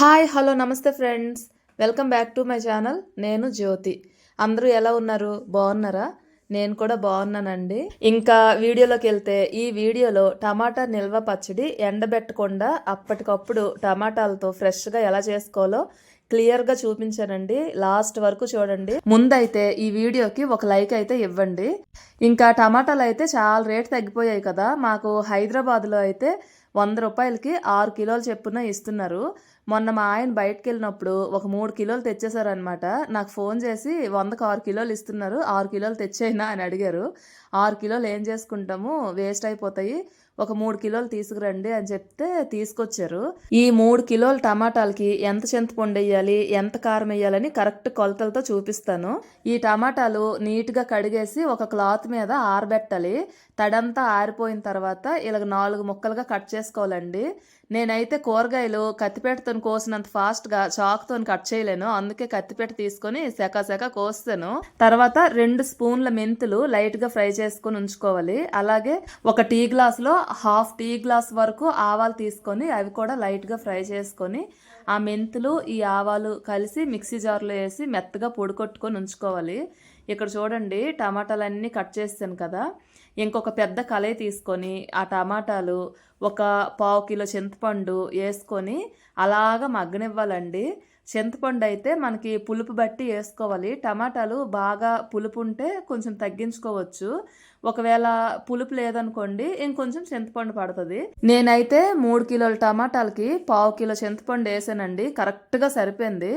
Hi hello నమస్తే friends. Welcome back to my channel. నేను జ్యోతి. అందరూ ఎలా ఉన్నారు? బాగున్నారా? నేను కూడా బాగున్నానండి. ఇంకా వీడియోలోకి వెళ్తే ఈ వీడియోలో టమాటా నిల్వ పచ్చడి ఎండబెట్టకుండా అప్పటికప్పుడు టమాటాలతో ఫ్రెష్గా ఎలా చేసుకోవాలో క్లియర్గా చూపించానండి. లాస్ట్ వరకు చూడండి. ముందైతే ఈ వీడియోకి ఒక లైక్ అయితే ఇవ్వండి. ఇంకా టమాటాలు అయితే చాలా రేట్ తగ్గిపోయాయి కదా. మాకు హైదరాబాద్లో అయితే వంద రూపాయలకి ఆరు కిలోలు చెప్పున ఇస్తున్నారు. మొన్న మా ఆయన బయటకు వెళ్ళినప్పుడు ఒక మూడు కిలోలు తెచ్చేసారనమాట నాకు ఫోన్ చేసి వందకు ఆరు కిలోలు ఇస్తున్నారు ఆరు కిలోలు తెచ్చేయినా? అని అడిగారు. ఆరు కిలోలు ఏం చేసుకుంటాము? వేస్ట్ అయిపోతాయి. ఒక మూడు కిలోలు తీసుకురండి అని చెప్తే తీసుకొచ్చారు. ఈ మూడు కిలోల టమాటాలకి ఎంత చింతపండు వేయాలి ఎంత కారం వేయాలని కరెక్ట్ కొలతలతో చూపిస్తాను. ఈ టమాటాలు నీట్గా కడిగేసి ఒక క్లాత్ మీద ఆరబెట్టాలి. తడంతా ఆరిపోయిన తర్వాత ఇలాగ నాలుగు ముక్కలుగా కట్ చేసుకోవాలండి. నేనైతే కూరగాయలు కత్తిపేటతో కోసినంత ఫాస్ట్గా చాక్తో కట్ చేయలేను. అందుకే కత్తిపేట తీసుకొని సెకాసెక కోస్తాను. తర్వాత రెండు స్పూన్ల మెంతులు లైట్గా ఫ్రై చేసుకొని ఉంచుకోవాలి. అలాగే ఒక టీ గ్లాస్లో హాఫ్ టీ గ్లాస్ వరకు ఆవాలు తీసుకొని అవి కూడా లైట్గా ఫ్రై చేసుకొని ఆ మెంతులు ఈ ఆవాలు కలిసి మిక్సీ జార్లో వేసి మెత్తగా పొడి కొట్టుకొని ఉంచుకోవాలి. ఇక్కడ చూడండి టమాటాలన్నీ కట్ చేస్తాను కదా. ఇంకొక పెద్ద కలయి తీసుకొని ఆ టమాటాలు ఒక పావు కిలో చింతపండు వేసుకొని అలాగ మగ్గనివ్వాలండి. చింతపండు అయితే మనకి పులుపు బట్టి వేసుకోవాలి. టమాటాలు బాగా పులుపు ఉంటే కొంచెం తగ్గించుకోవచ్చు. ఒకవేళ పులుపు లేదనుకోండి ఇంకొంచెం చింతపండు పడుతుంది. నేనైతే మూడు కిలోల టమాటాలకి పావు కిలో చింతపండు వేసానండి కరెక్ట్గా సరిపోయింది.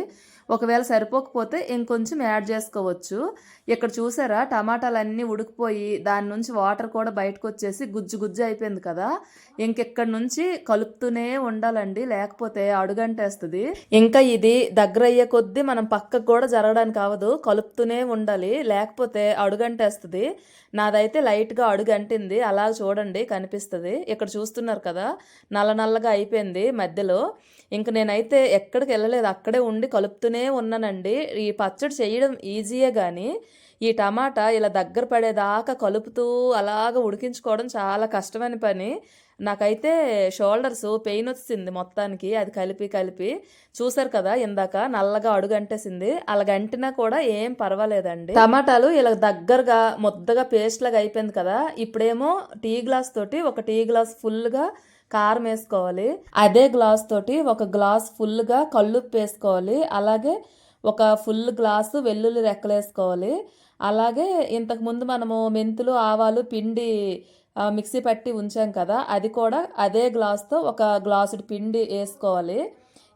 ఒకవేళ సరిపోకపోతే ఇంకొంచెం యాడ్ చేసుకోవచ్చు. ఇక్కడ చూసారా టమాటాలన్నీ ఉడికిపోయి దాని నుంచి వాటర్ కూడా బయటకు వచ్చేసి గుజ్జు గుజ్జు అయిపోయింది కదా. ఇంకెక్కడి నుంచి కలుపుతూనే ఉండాలండి లేకపోతే అడుగంటేస్తుంది. ఇంకా ఇది దగ్గర అయ్యే కొద్దీ మనం పక్కకు కూడా జరగడానికి అవ్వదు కలుపుతూనే ఉండాలి లేకపోతే అడుగంటేస్తుంది. నాదైతే అయితే లైట్గా అడుగంటింది. అలా చూడండి కనిపిస్తుంది. ఇక్కడ చూస్తున్నారు కదా నల్ల నల్లగా అయిపోయింది మధ్యలో. ఇంక నేనైతే ఎక్కడికి వెళ్ళలేదు అక్కడే ఉండి కలుపుతూనే ఉన్నానండి. ఈ పచ్చడి చేయడం ఈజీయే కానీ ఈ టమాటా ఇలా దగ్గర పడేదాకా కలుపుతూ అలాగ ఉడికించుకోవడం చాలా కష్టమైన పని. నాకైతే షోల్డర్స్ పెయిన్ వచ్చింది మొత్తానికి అది కలిపి కలిపి. చూసారు కదా ఇందాక నల్లగా అడుగంటేసింది అలాగంటినా కూడా ఏం పర్వాలేదండి. టమాటాలు ఇలా దగ్గరగా ముద్దగా పేస్ట్ లాగా అయిపోయింది కదా ఇప్పుడేమో టీ గ్లాస్ తోటి ఒక టీ గ్లాస్ ఫుల్గా కారం వేసుకోవాలి. అదే గ్లాస్ తోటి ఒక గ్లాస్ ఫుల్గా కళ్ళుప్పు వేసుకోవాలి. అలాగే ఒక ఫుల్ గ్లాసు వెల్లుల్లి రెక్కలు వేసుకోవాలి. అలాగే ఇంతకుముందు మనము మెంతులు ఆవాలు పిండి మిక్సీ పట్టి ఉంచాం కదా అది కూడా అదే గ్లాస్తో ఒక గ్లాసుడు పిండి వేసుకోవాలి.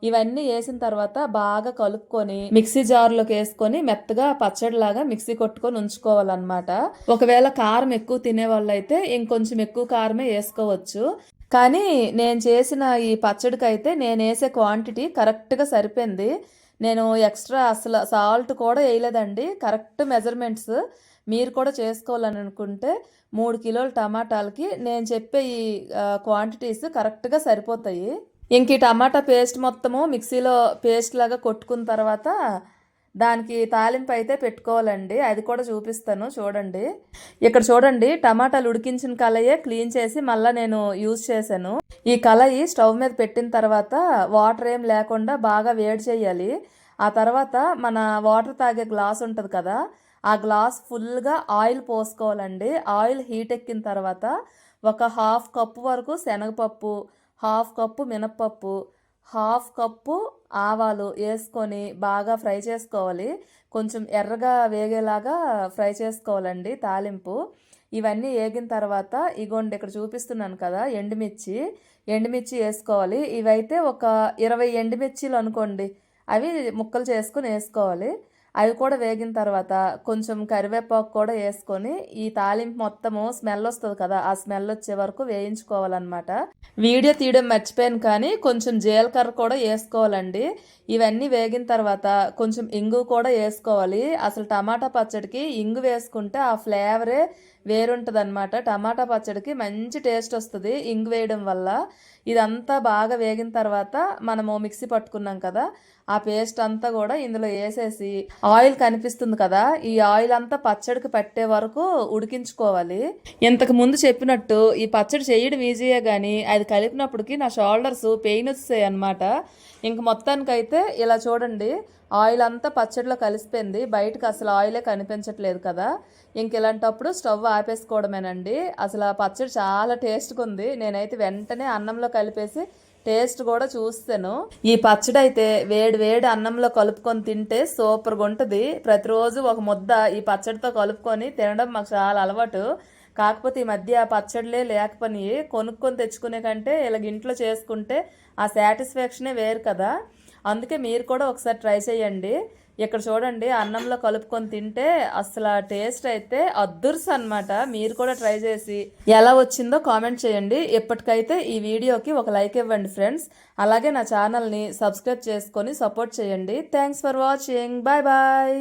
ఇవన్నీ వేసిన తర్వాత బాగా కలుపుకొని మిక్సీ జార్లోకి వేసుకొని మెత్తగా పచ్చడిలాగా మిక్సీ కొట్టుకొని ఉంచుకోవాలన్నమాట. ఒకవేళ కారం ఎక్కువ తినే వాళ్ళైతే ఇంకొంచెం ఎక్కువ కారమే వేసుకోవచ్చు. కానీ నేను చేసిన ఈ పచ్చడికి అయితే నేను వేసే క్వాంటిటీ కరెక్ట్గా సరిపోయింది. నేను ఎక్స్ట్రా అసలు సాల్ట్ కూడా వేయలేదండి. Correct measurements. మీరు కూడా చేసుకోవాలని అనుకుంటే మూడు కిలోల టమాటాలకి నేను చెప్పే ఈ క్వాంటిటీస్ కరెక్ట్గా సరిపోతాయి. ఇంక ఈ టమాటా పేస్ట్ మొత్తము మిక్సీలో పేస్ట్ లాగా కొట్టుకున్న తర్వాత దానికి తాలింపు అయితే పెట్టుకోవాలండి. అది కూడా చూపిస్తాను చూడండి. ఇక్కడ చూడండి టమాటాలు ఉడికించిన కలయే క్లీన్ చేసి మళ్ళీ నేను యూజ్ చేశాను. ఈ కలయి స్టవ్ మీద పెట్టిన తర్వాత వాటర్ ఏం లేకుండా బాగా వేడి చేయాలి. ఆ తర్వాత మన వాటర్ తాగే గ్లాస్ ఉంటుంది కదా ఆ గ్లాస్ ఫుల్గా ఆయిల్ పోసుకోవాలండి. ఆయిల్ హీట్ ఎక్కిన తర్వాత ఒక హాఫ్ కప్పు వరకు శనగపప్పు హాఫ్ కప్పు మినప్పప్పు హాఫ్ కప్పు ఆవాలు వేసుకొని బాగా ఫ్రై చేసుకోవాలి. కొంచెం ఎర్రగా వేగేలాగా ఫ్రై చేసుకోవాలండి తాలింపు. ఇవన్నీ వేగిన తర్వాత ఇగోండి ఇక్కడ చూపిస్తున్నాను కదా ఎండుమిర్చి. ఎండుమిర్చి వేసుకోవాలి. ఇవైతే ఒక ఇరవై ఎండుమిర్చీలు అనుకోండి. అవి ముక్కలు చేసుకొని వేసుకోవాలి. అవి కూడా వేగిన తర్వాత కొంచెం కరివేపాకు కూడా వేసుకొని ఈ తాలింపు మొత్తము స్మెల్ వస్తుంది కదా ఆ స్మెల్ వచ్చే వరకు వేయించుకోవాలన్నమాట. వీడియో తీయడం మర్చిపోయాను కానీ కొంచెం జీలకర్ర కూడా వేసుకోవాలండి. ఇవన్నీ వేగిన తర్వాత కొంచెం ఇంగు కూడా వేసుకోవాలి. అసలు టమాటా పచ్చడికి ఇంగు వేసుకుంటే ఆ ఫ్లేవరే వేరుంటుంది అనమాట టమాటా పచ్చడికి మంచి టేస్ట్ వస్తుంది ఇంగు వేయడం వల్ల. ఇదంతా బాగా వేగిన తర్వాత మనము మిక్సీ పట్టుకున్నాం కదా ఆ పేస్ట్ అంతా కూడా ఇందులో వేసేసి ఆయిల్ కనిపిస్తుంది కదా ఈ ఆయిల్ అంతా పచ్చడికి పట్టే వరకు ఉడికించుకోవాలి. ఇంతకు ముందు చెప్పినట్టు ఈ పచ్చడి చేయడం ఈజీయే కానీ అది కలిపినప్పటికి నా షోల్డర్స్ పెయిన్ వచ్చాయి అనమాట ఇంక మొత్తానికైతే ఇలా చూడండి ఆయిల్ అంతా పచ్చడిలో కలిసిపోయింది. బయటకు అసలు ఆయిలే కనిపించట్లేదు కదా. ఇంక ఇలాంటప్పుడు స్టవ్ ఆపేసుకోవడమేనండి. అసలు ఆ పచ్చడి చాలా టేస్ట్గా ఉంది. నేనైతే వెంటనే అన్నంలో కలిపేసి టేస్ట్ కూడా చూస్తాను. ఈ పచ్చడి అయితే వేడి వేడి అన్నంలో కలుపుకొని తింటే సూపర్గా ఉంటుంది. ప్రతిరోజు ఒక ముద్ద ఈ పచ్చడితో కలుపుకొని తినడం మాకు చాలా అలవాటు. కాకపోతే ఈ మధ్య పచ్చడిలే లేకపోయి కొనుక్కొని తెచ్చుకునే కంటే ఇలాగ ఇంట్లో చేసుకుంటే ఆ సాటిస్ఫాక్షనే వేరు కదా. అందుకే మీరు కూడా ఒకసారి ట్రై చేయండి. ఇక్కడ చూడండి అన్నంలో కలుపుకొని తింటే అసలు ఆ టేస్ట్ అయితే అద్దుర్స్ అన్నమాట. మీరు కూడా ట్రై చేసి ఎలా వచ్చిందో కామెంట్ చేయండి. ఇప్పటికైతే ఈ వీడియోకి ఒక లైక్ ఇవ్వండి ఫ్రెండ్స్ అలాగే నా ఛానల్ని సబ్స్క్రైబ్ చేసుకొని సపోర్ట్ చేయండి. Thanks for watching. Bye bye.